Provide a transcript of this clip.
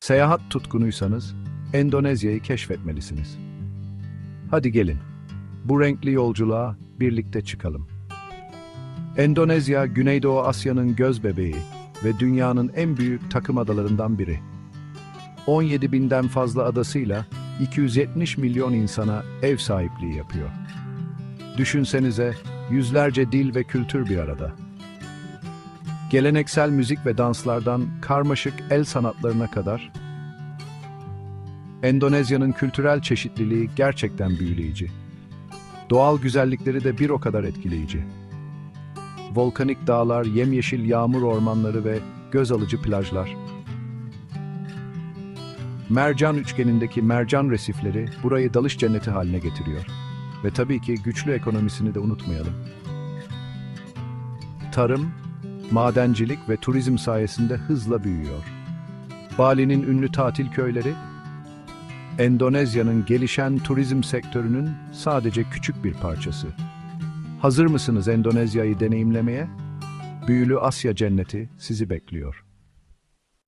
Seyahat tutkunuysanız Endonezya'yı keşfetmelisiniz. Hadi gelin. Bu renkli yolculuğa birlikte çıkalım. Endonezya, Güneydoğu Asya'nın göz bebeği ve dünyanın en büyük takım adalarından biri. 17 binden fazla adasıyla 270 milyon insana ev sahipliği yapıyor. Düşünsenize yüzlerce dil ve kültür bir arada. Geleneksel müzik ve danslardan karmaşık el sanatlarına kadar Endonezya'nın kültürel çeşitliliği gerçekten büyüleyici. Doğal güzellikleri de bir o kadar etkileyici. Volkanik dağlar, yemyeşil yağmur ormanları ve göz alıcı plajlar. Mercan üçgenindeki mercan resifleri burayı dalış cenneti haline getiriyor. Ve tabii ki güçlü ekonomisini de unutmayalım. Tarım, madencilik ve turizm sayesinde hızla büyüyor. Bali'nin ünlü tatil köyleri, Endonezya'nın gelişen turizm sektörünün sadece küçük bir parçası. Hazır mısınız Endonezya'yı deneyimlemeye? Büyülü Asya cenneti sizi bekliyor.